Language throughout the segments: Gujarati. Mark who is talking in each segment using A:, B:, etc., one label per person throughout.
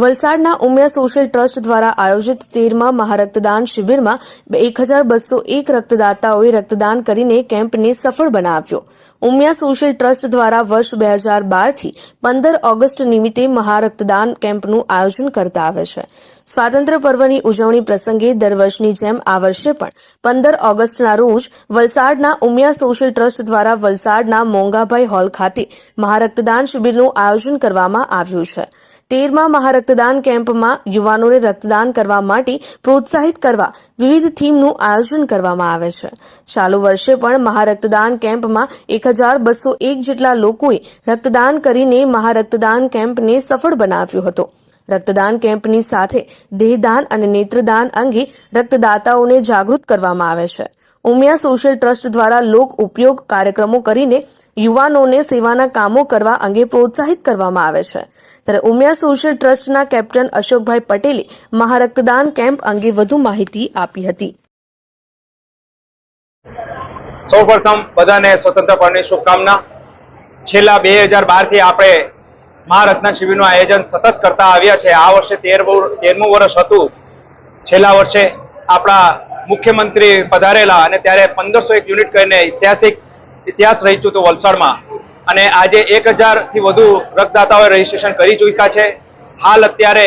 A: વલસાડના ઉમિયા સોશિયલ ટ્રસ્ટ દ્વારા આયોજિત તેરમા મહારક્તદાન શિબિરમાં એક હજાર બસો એક રક્તદાતાઓએ રક્તદાન કરીને કેમ્પને સફળ બનાવ્યો. ઉમિયા સોશિયલ ટ્રસ્ટ દ્વારા વર્ષ બે હજાર બારથી પંદર ઓગસ્ટ નિમિત્તે મહારક્તદાન કેમ્પનું આયોજન કરતા આવે છે. સ્વાતંત્ર્ય પર્વની ઉજવણી પ્રસંગે દર વર્ષની જેમ આ વર્ષે પણ પંદર ઓગસ્ટના રોજ વલસાડના ઉમિયા સોશિયલ ટ્રસ્ટ દ્વારા વલસાડના મોંઘાભાઈ હોલ ખાતે મહારક્તદાન શિબિરનું આયોજન કરવામાં આવ્યું છે. તેરમા મહારક્તદાન કેમ્પમાં યુવાનોને રક્તદાન કરવા માટે પ્રોત્સાહિત કરવા વિવિધ થીમનું આયોજન કરવામાં આવે છે. ચાલુ વર્ષે પણ મહારક્તદાન કેમ્પમાં એક હજાર બસો એક જેટલા લોકોએ રક્તદાન કરીને મહારક્તદાન કેમ્પને સફળ બનાવ્યો હતો. રક્તદાન કેમ્પની સાથે દેહદાન અને નેત્રદાન અંગે રક્તદાતાઓને જાગૃત કરવામાં આવે છે. ઉમિયા સોશિયલ ટ્રસ્ટ દ્વારા લોક ઉપયોગ કાર્યક્રમો કરીને યુવાનોને સેવાના કામો કરવા અંગે પ્રોત્સાહિત કરવામાં આવે છે. ત્યારે ઉમિયા સોશિયલ ટ્રસ્ટના કેપ્ટન અશોકભાઈ પટેલે મહારક્તદાન કેમ્પ અંગે વધુ માહિતી આપી હતી.
B: સૌ પ્રથમ બધાને સ્વતંત્ર પર્વની શુભકામના. છેલ્લા બે હજાર બારથી આપણે મહારત્ન શિબિરનું આયોજન સતત કરતા આવ્યા છે. આ વર્ષે તેરમું તેરમું વર્ષ હતું. છેલ્લા વર્ષે આપણા મુખ્યમંત્રી પધારેલા અને ત્યારે પંદરસો એક યુનિટ કરીને ઐતિહાસિક ઇતિહાસ રહી ચૂક્યો વલસાડમાં. અને આજે એક હજારથી વધુ રક્તદાતાઓએ રજીસ્ટ્રેશન કરી ચૂક્યા છે. હાલ અત્યારે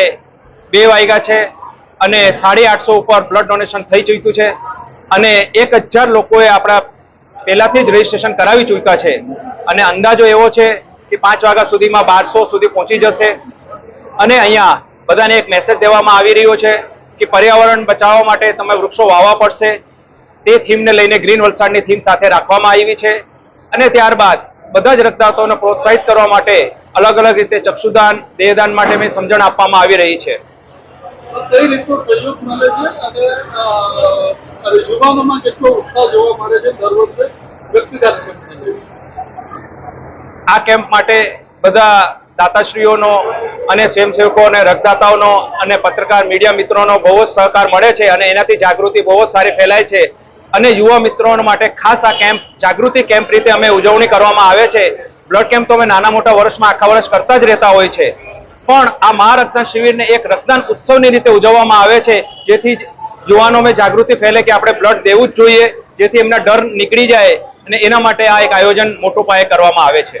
B: બે વાગ્યા છે અને સાડી આઠસો ઉપર બ્લડ ડોનેશન થઈ ચૂક્યું છે. અને એક હજાર લોકોએ આપણા પહેલાથી જ રજીસ્ટ્રેશન કરાવી ચૂક્યા છે. અને અંદાજો એવો છે કે પાંચ વાગ્યા સુધીમાં બારસો સુધી પહોંચી જશે. અને અહીંયા બધાને એક મેસેજ દેવામાં આવી રહ્યો છે કે પર્યાવરણ બચાવવા માટે તમે વૃક્ષો વાવવા પડશે. તે થીમને લઈને ગ્રીન વલસાડની થીમ સાથે રાખવામાં આવી છે. અને ત્યારબાદ બધા જ રક્તદાતાઓને પ્રોત્સાહિત કરવા માટે અલગ અલગ રીતે ચક્ષુદાન દેહદાન માટે મેં સમજણ આપવામાં આવી રહી છે.
C: કઈ રીતનો સહયોગ મળે છે? અને યુવાનોમાં કેટલો ઉત્સાહ જોવા મળે છે દર વર્ષે વ્યક્તિગત
B: આ કેમ્પ માટે બધા દાતાશ્રીઓનો અને સ્વયંસેવકો અને રક્તદાતાઓનો અને પત્રકાર મીડિયા મિત્રોનો બહુ જ સહકાર મળે છે અને એનાથી જાગૃતિ બહુ જ સારી ફેલાય છે. અને યુવા મિત્રો માટે ખાસ આ કેમ્પ, જાગૃતિ કેમ્પ રીતે અમે ઉજવણી કરવામાં આવે છે. બ્લડ કેમ્પ તો અમે નાના મોટા વર્ષમાં આખા વર્ષ કરતા જ રહેતા હોય છે. પણ આ મહારક્તદાન શિબિરને એક રક્તદાન ઉત્સવની રીતે ઉજવવામાં આવે છે, જેથી યુવાનોમાં જાગૃતિ ફેલે કે આપણે બ્લડ દેવું જ જોઈએ, જેથી એમના ડર નીકળી જાય અને એના માટે આ એક આયોજન મોટું પાયે કરવામાં આવે છે.